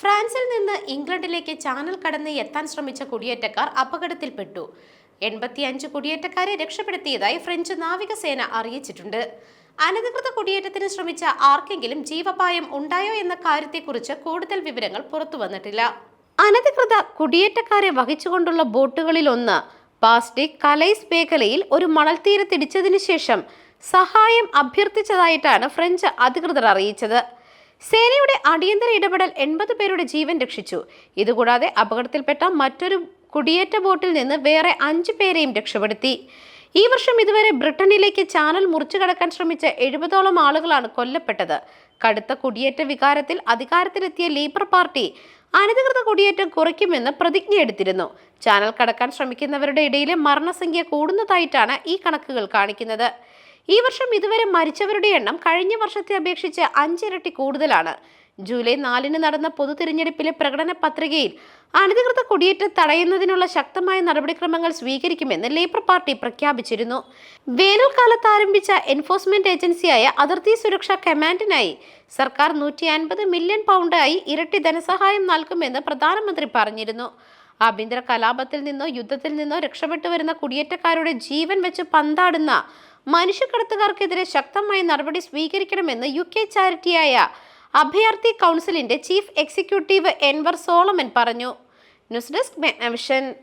ഫ്രാൻസിൽ നിന്ന് ഇംഗ്ലണ്ടിലേക്ക് ചാനൽ കടന്ന് എത്താൻ ശ്രമിച്ച കുടിയേറ്റക്കാർ അപകടത്തിൽപ്പെട്ടു. എൺപത്തിയഞ്ച് കുടിയേറ്റക്കാരെ രക്ഷപ്പെടുത്തിയതായി ഫ്രഞ്ച് നാവികസേന അറിയിച്ചിട്ടുണ്ട്. അനധികൃത കുടിയേറ്റത്തിന് ശ്രമിച്ച ആർക്കെങ്കിലും ജീവപായം ഉണ്ടായോ എന്ന കാര്യത്തെക്കുറിച്ച് കൂടുതൽ വിവരങ്ങൾ പുറത്തു വന്നിട്ടില്ല അനധികൃത കുടിയേറ്റക്കാരെ വഹിച്ചുകൊണ്ടുള്ള ബോട്ടുകളിലൊന്ന് പാസ്റ്റിക് കലൈസ് മേഖലയിൽ ഒരു മണൽത്തീരത്തിടിച്ചതിനു ശേഷം സഹായം അഭ്യർത്ഥിച്ചതായിട്ടാണ് ഫ്രഞ്ച് അധികൃതർ അറിയിച്ചത്. സേനയുടെ അടിയന്തര ഇടപെടൽ എൺപത് പേരുടെ ജീവൻ രക്ഷിച്ചു. ഇതുകൂടാതെ അപകടത്തിൽപ്പെട്ട മറ്റൊരു കുടിയേറ്റ ബോട്ടിൽ നിന്ന് വേറെ അഞ്ചു പേരെയും രക്ഷപ്പെടുത്തി. ഈ വർഷം ഇതുവരെ ബ്രിട്ടനിലേക്ക് ചാനൽ മുറിച്ചു കടക്കാൻ ശ്രമിച്ച എഴുപതോളം ആളുകളാണ് കൊല്ലപ്പെട്ടത്. കടുത്ത കുടിയേറ്റ വികാരത്തിൽ അധികാരത്തിലെത്തിയ ലേബർ പാർട്ടി അനധികൃത കുടിയേറ്റം കുറയ്ക്കുമെന്ന് പ്രതിജ്ഞയെടുത്തിരുന്നു. ചാനൽ കടക്കാൻ ശ്രമിക്കുന്നവരുടെ ഇടയിലെ മരണസംഖ്യ കൂടുന്നതായിട്ടാണ് ഈ കണക്കുകൾ കാണിക്കുന്നത്. ഈ വർഷം ഇതുവരെ മരിച്ചവരുടെ എണ്ണം കഴിഞ്ഞ വർഷത്തെ അപേക്ഷിച്ച് അഞ്ചിരട്ടി കൂടുതലാണ്. ജൂലൈ നാലിന് നടന്ന പൊതു തിരഞ്ഞെടുപ്പിലെ പ്രകടന പത്രികയിൽ അനധികൃത കുടിയേറ്റം തടയുന്നതിനുള്ള ശക്തമായ നടപടിക്രമങ്ങൾ സ്വീകരിക്കുമെന്ന് ലേബർ പാർട്ടി പ്രഖ്യാപിച്ചിരുന്നു. വേനൽക്കാലത്ത് ആരംഭിച്ച എൻഫോഴ്സ്മെന്റ് ഏജൻസിയായ അതിർത്തി സുരക്ഷാ കമാൻഡിനായി സർക്കാർ നൂറ്റി അൻപത് മില്യൺ പൗണ്ടായി ഇരട്ടി ധനസഹായം നൽകുമെന്ന് പ്രധാനമന്ത്രി പറഞ്ഞിരുന്നു. ആഭ്യന്തര കലാപത്തിൽ നിന്നോ യുദ്ധത്തിൽ നിന്നോ രക്ഷപ്പെട്ടു വരുന്ന കുടിയേറ്റക്കാരുടെ ജീവൻ വെച്ച് പന്താടുന്ന മനുഷ്യക്കടത്തുകാർക്കെതിരെ ശക്തമായ നടപടി സ്വീകരിക്കണമെന്ന് യു കെ ചാരിറ്റിയായ അഭയാർത്ഥി കൗൺസിലിന്റെ ചീഫ് എക്സിക്യൂട്ടീവ് എൻവർ സോളമൻ പറഞ്ഞു. News desk മെഗ്നവിഷൻ.